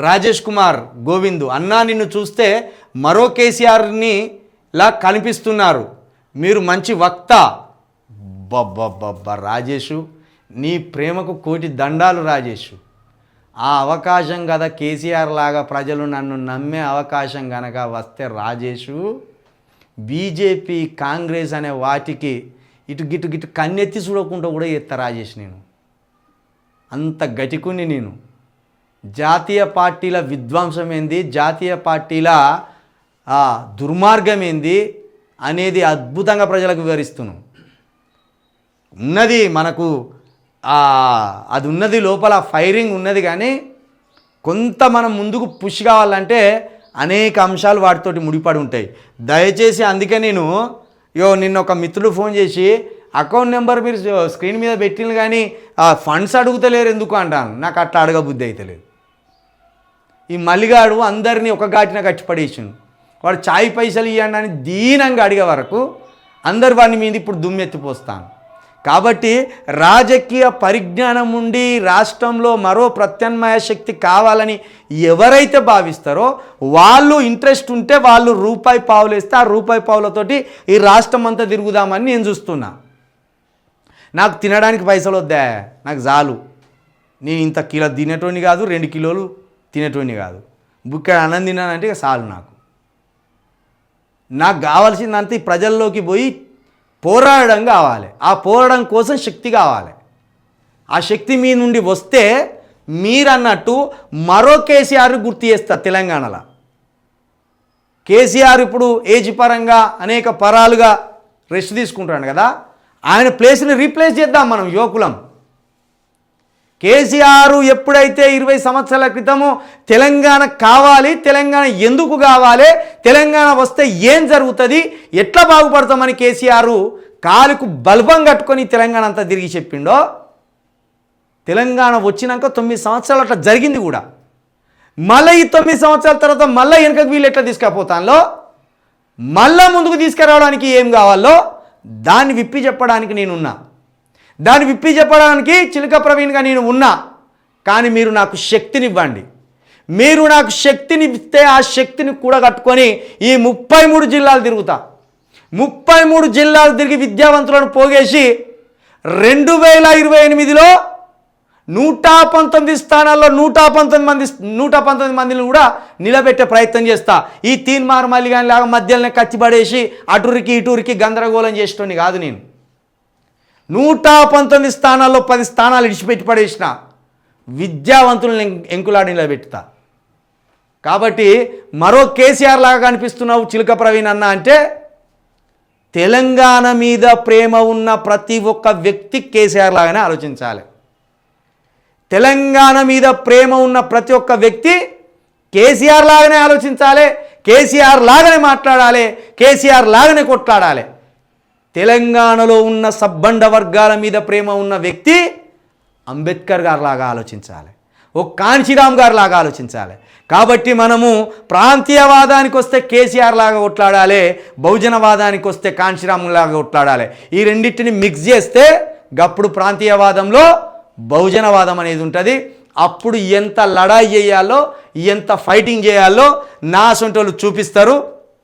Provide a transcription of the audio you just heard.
రాజేష్ కుమార్ గోవిందు అన్నా నిన్ను చూస్తే మరో కేసీఆర్ని లా కనిపిస్తున్నారు. మీరు మంచి వక్త. బబ్బబ్బబ్బ రాజేషు నీ ప్రేమకు కోటి దండాలు రాజేషు. ఆ అవకాశం కదా కేసీఆర్ లాగా ప్రజలు నన్ను నమ్మే అవకాశం గనక వస్తే రాజేషు బీజేపీ కాంగ్రెస్ అనే వాటికి ఇటు గిటు గిటు కన్నెత్తి చూడకుండా కూడా ఎత్త రాజేష్ నేను. అంత గటికుని నేను. జాతీయ పార్టీల విధ్వంసం ఏంది? జాతీయ పార్టీల దుర్మార్గం ఏంది? అనేది అద్భుతంగా ప్రజలకు వివరిస్తున్నాం ఉన్నది మనకు అది ఉన్నది లోపల ఫైరింగ్ ఉన్నది కానీ కొంత మనం ముందుకు పుష్ కావాలంటే అనేక అంశాలు వాటితోటి ముడిపడి ఉంటాయి. దయచేసి అందుకే నేను యో నిన్న ఒక మిత్రుడు ఫోన్ చేసి అకౌంట్ నెంబర్ మీరు స్క్రీన్ మీద పెట్టిన కానీ ఫండ్స్ అడుగుతలేరు ఎందుకు? అంటాను. నాకు అట్లా అడగబుద్ధి అవుతలేదు ఈ మల్లిగాడు అందరినీ ఒక ఘాటిన కట్టిపడేసిండు వాడు చాయ్ పైసలు ఇవ్వండి అని దీనంగా అడిగే వరకు అందరు వాడిని మీద ఇప్పుడు దుమ్మెత్తిపోస్తాను. కాబట్టి రాజకీయ పరిజ్ఞానం ఉండి రాష్ట్రంలో మరో ప్రత్యామ్నాయ శక్తి కావాలని ఎవరైతే భావిస్తారో వాళ్ళు ఇంట్రెస్ట్ ఉంటే వాళ్ళు రూపాయి పావులేస్తే ఆ రూపాయి పావులతోటి ఈ రాష్ట్రం అంతా తిరుగుదామని నేను చూస్తున్నా. నాకు తినడానికి పైసలు వద్దా? నాకు చాలు. నేను ఇంత కిలో తినేటోని కాదు రెండు కిలోలు తినేటోని కాదు. బుక్ అన్నం తిన్నానంటే ఇక చాలు నాకు. నాకు కావాల్సిందంతా ఈ ప్రజల్లోకి పోయి పోరాడడం కావాలి. ఆ పోరాడడం కోసం శక్తి కావాలి. ఆ శక్తి మీ నుండి వస్తే మీరన్నట్టు మరో కేసీఆర్ గుర్తు చేస్తారు తెలంగాణలో. కేసీఆర్ ఇప్పుడు ఏజ్ పరంగా అనేక పరాలుగా రెస్ట్ తీసుకుంటాడు కదా. ఆయన ప్లేస్ని రీప్లేస్ చేద్దాం మనం యువకులం కేసీఆర్ ఎప్పుడైతే ఇరవై సంవత్సరాల క్రితము తెలంగాణ కావాలి తెలంగాణ ఎందుకు కావాలి తెలంగాణ వస్తే ఏం జరుగుతుంది ఎట్లా బాగుపడతామని కేసీఆర్ కాలుకు బల్బం కట్టుకొని తెలంగాణ అంతా తిరిగి చెప్పిండో? తెలంగాణ వచ్చినాక తొమ్మిది సంవత్సరాలు అట్లా జరిగింది కూడా. మళ్ళీ ఈ తొమ్మిది సంవత్సరాల తర్వాత మళ్ళీ వెనకకు వీళ్ళు ఎట్లా తీసుకుపోతాలో మళ్ళా ముందుకు తీసుకురావడానికి ఏం కావాలో? దాన్ని విప్పి చెప్పడానికి నేనున్నా. దాన్ని విప్పి చెప్పడానికి చిలుక ప్రవీణ్గా నేను ఉన్నా కానీ మీరు నాకు శక్తినివ్వండి. మీరు నాకు శక్తిని ఇస్తే ఆ శక్తిని కూడా కట్టుకొని ఈ ముప్పై మూడు జిల్లాలు తిరుగుతా. ముప్పై మూడు జిల్లాలు తిరిగి విద్యావంతులను పోగేసి రెండు వేల ఇరవై ఎనిమిదిలో నూట పంతొమ్మిది స్థానాల్లో నూట పంతొమ్మిది మంది నూట పంతొమ్మిది మందిని కూడా నిలబెట్టే ప్రయత్నం చేస్తా. ఈ తీన్మార్ మల్లి కానీ లాగా మధ్యలోనే కచ్చిపడేసి అటురికి ఇటురికి గందరగోళం చేసేటోని కాదు నేను. నూట పంతొమ్మిది స్థానాల్లో పది స్థానాలు ఇడిచిపెట్టి పడేసిన విద్యావంతులను ఎంకులాడి నిలబెట్టుతా కాబట్టి మరో కేసీఆర్ లాగా కనిపిస్తున్నావు చిలుక ప్రవీణ్ అన్న అంటే తెలంగాణ మీద ప్రేమ ఉన్న ప్రతి ఒక్క వ్యక్తి కేసీఆర్ లాగానే ఆలోచించాలి. తెలంగాణ మీద ప్రేమ ఉన్న ప్రతి ఒక్క వ్యక్తి కేసీఆర్ లాగానే ఆలోచించాలి కేసీఆర్ లాగానే మాట్లాడాలి కేసీఆర్ లాగానే కొట్లాడాలి. తెలంగాణలో ఉన్న సబ్బండ వర్గాల మీద ప్రేమ ఉన్న వ్యక్తి అంబేద్కర్ గారు లాగా ఆలోచించాలి. ఓ కాంచీరామ్ గారు లాగా ఆలోచించాలి. కాబట్టి మనము ప్రాంతీయవాదానికి వస్తే కేసీఆర్ లాగా కొట్లాడాలి బహుజనవాదానికి వస్తే కాంచీరామ్ లాగా కొట్లాడాలి. ఈ రెండింటిని మిక్స్ చేస్తే గప్పుడు ప్రాంతీయవాదంలో బహుజనవాదం అనేది ఉంటుంది. అప్పుడు ఎంత లడాయి చేయాలో ఎంత ఫైటింగ్ చేయాలో నా సొంటోళ్ళు చూపిస్తారు.